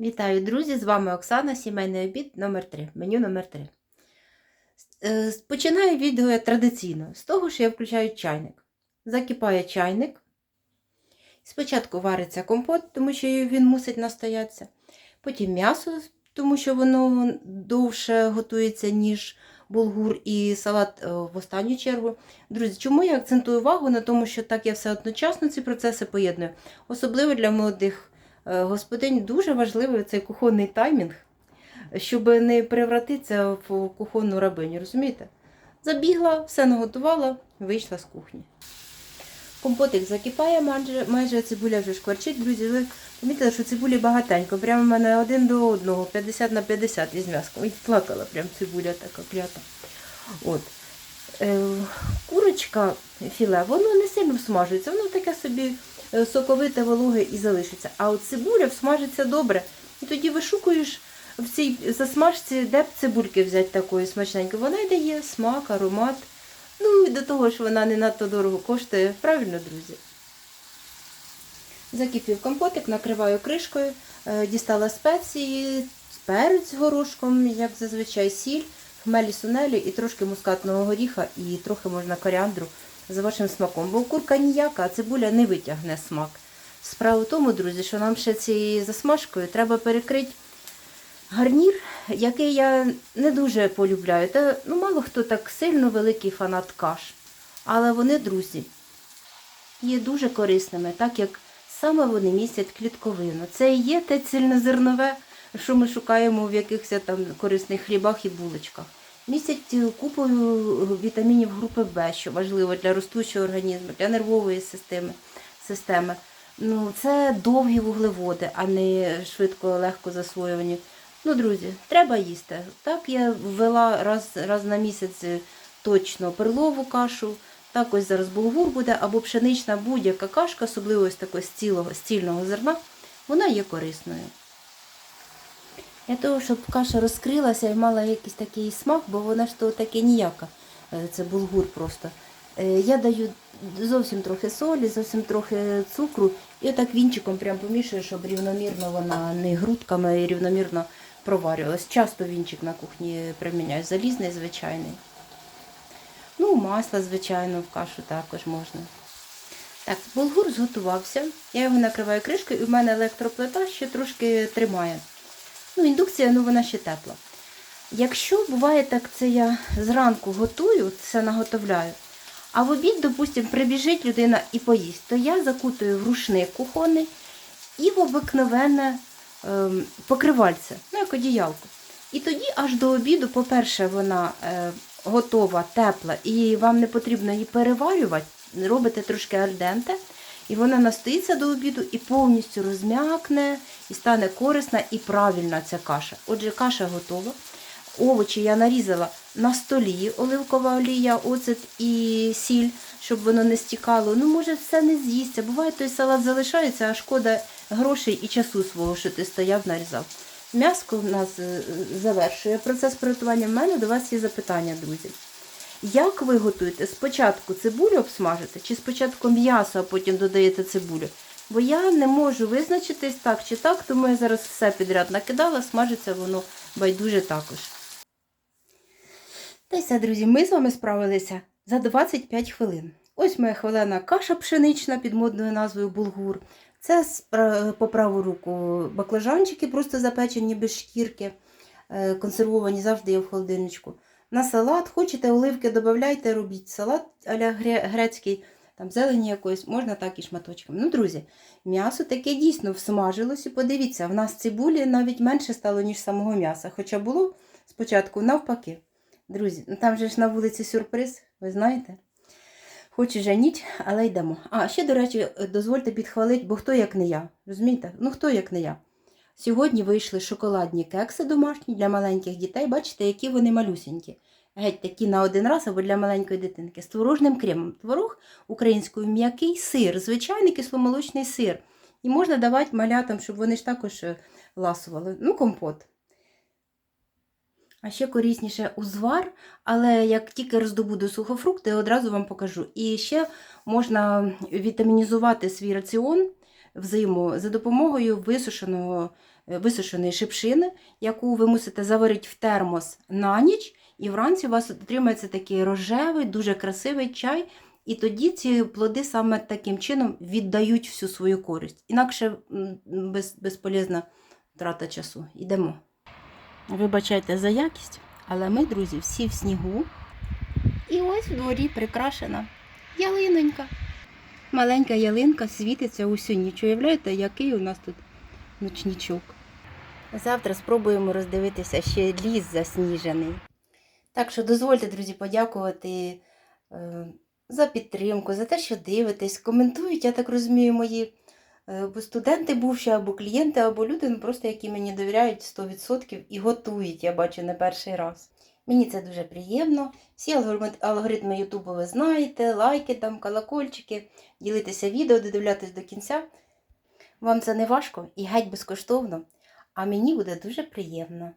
Вітаю, друзі! З вами Оксана, сімейний обід номер 3 меню номер 3 Е, Починаю відео я традиційно з того, що я включаю чайник. Закипає чайник. Спочатку вариться компот, тому що він мусить настоятися. Потім м'ясо, тому що воно довше готується, ніж булгур і салат е, в останню чергу. Друзі, чому я акцентую увагу на тому, що так я все одночасно ці процеси поєдную? Особливо для молодих господинь дуже важливий цей кухонний таймінг, щоб не превратитися в кухонну рабиню, розумієте? Забігла, все наготувала, вийшла з кухні. Компотик закипає, майже, майже цибуля вже шкварчить. Друзі, ви помітили, що цибулі багатенько. Прямо в мене один до одного, 50 на 50 із м'яском. І плакала прям цибуля така клята. От. Е, курочка філе, воно не сильно всмажується, воно таке собі е, соковите, вологе і залишиться. А от цибуля всмажиться добре. І тоді вишукуєш в цій засмажці, де б цибульки взяти такої смачненької. Вона й дає смак, аромат. Ну і до того ж вона не надто дорого коштує. Правильно, друзі? Закипів компотик, накриваю кришкою, е, дістала спеції, перець з горошком, як зазвичай, сіль, хмелі сунелі і трошки мускатного горіха, і трохи можна коріандру за вашим смаком. Бо курка ніяка, а цибуля не витягне смак. Справа в тому, друзі, що нам ще цією засмажкою треба перекрити гарнір, який я не дуже полюбляю. Та ну, мало хто так сильно великий фанат каш. Але вони, друзі, є дуже корисними, так як саме вони містять клітковину. Це і є те цільнозернове, що ми шукаємо в якихось там корисних хлібах і булочках. Містять купу вітамінів групи В, що важливо для ростучого організму, для нервової системи. системи. Ну, Це довгі вуглеводи, а не швидко, легко засвоювані. Ну, друзі, треба їсти. Так я ввела раз, раз на місяць точно перлову кашу. Так ось зараз булгур буде, або пшенична будь-яка кашка, особливо ось такого стілого, стільного зерна, вона є корисною. Для того, щоб каша розкрилася і мала якийсь такий смак, бо вона ж то таке ніяка. Е, Це булгур просто. Е, Я даю зовсім трохи солі, зовсім трохи цукру і отак вінчиком прям помішую, щоб рівномірно вона не грудками і рівномірно проварювалась. Часто вінчик на кухні приміняю, залізний, звичайний. Ну, масло, звичайно, в кашу також можна. Так, булгур зготувався. Я його накриваю кришкою, і в мене електроплита ще трошки тримає. Ну, індукція, ну вона ще тепла. Якщо буває так, це я зранку готую, це наготовляю, а в обід, допустимо, прибіжить людина і поїсть, то я закутую в рушник кухонний і в обикновенне ем, покривальце, ну як одіялко. І тоді аж до обіду, по-перше, вона е, готова, тепла, і вам не потрібно її переварювати, робите трошки альденте, і вона настоїться до обіду і повністю розм'якне, і стане корисна і правильна ця каша. Отже, каша готова. Овочі я нарізала на столі, оливкова олія, оцет і сіль, щоб воно не стікало. Ну, може, все не з'їсться. Буває, той салат залишається, а шкода грошей і часу свого, що ти стояв, нарізав. М'яско в нас е, завершує процес приготування. В мене до вас є запитання, друзі. Як ви готуєте? Спочатку цибулю обсмажите, чи спочатку м'ясо, а потім додаєте цибулю? Бо я не можу визначитись так чи так, тому я зараз все підряд накидала, смажиться воно байдуже також. Та й все, друзі, ми з вами справилися за 25 хвилин. Ось моя хвилина каша пшенична під модною назвою булгур. Це по праву руку баклажанчики, просто запечені без шкірки, е, консервовані завжди є в холодильничку. На салат, хочете оливки, додавайте, робіть салат аля грецький, там зелені якоїсь, можна так і шматочками. Ну, друзі, м'ясо таке дійсно всмажилось. І подивіться, в нас цибулі навіть менше стало, ніж самого м'яса. Хоча було спочатку навпаки. Друзі, ну там же ж на вулиці сюрприз, ви знаєте? Хоч і жаніть, але йдемо. А, ще, до речі, дозвольте підхвалити, бо хто як не я. Розумієте? Ну хто як не я. Сьогодні вийшли шоколадні кекси домашні для маленьких дітей. Бачите, які вони малюсінькі. Геть такі на один раз або для маленької дитинки з творожним кремом. Творог українською м'який сир, звичайний кисломолочний сир. І можна давати малятам, щоб вони ж також ласували. Ну, компот. А ще корисніше узвар, але як тільки роздобуду сухофрукти, одразу вам покажу. І ще можна вітамінізувати свій раціон взиму за допомогою висушеного, е, висушеної шипшини, яку ви мусите заварити в термос на ніч, і вранці у вас отримається такий рожевий, дуже красивий чай. І тоді ці плоди саме таким чином віддають всю свою користь. Інакше без, безполезна трата часу. Йдемо. Вибачайте за якість, але ми, друзі, всі в снігу. І ось в дворі прикрашена ялинонька. Маленька ялинка світиться усю ніч. Уявляєте, який у нас тут ночнічок. Завтра спробуємо роздивитися ще ліс засніжений. Так що дозвольте, друзі, подякувати е, за підтримку, за те, що дивитесь, коментують, я так розумію, мої е, студенти бувші, або клієнти, або люди, ну, просто які мені довіряють 100% і готують, я бачу, не перший раз. Мені це дуже приємно. Всі алгоритми, Ютубу ви знаєте, лайки там, колокольчики, ділитися відео, додивлятись до кінця. Вам це не важко і геть безкоштовно, а мені буде дуже приємно.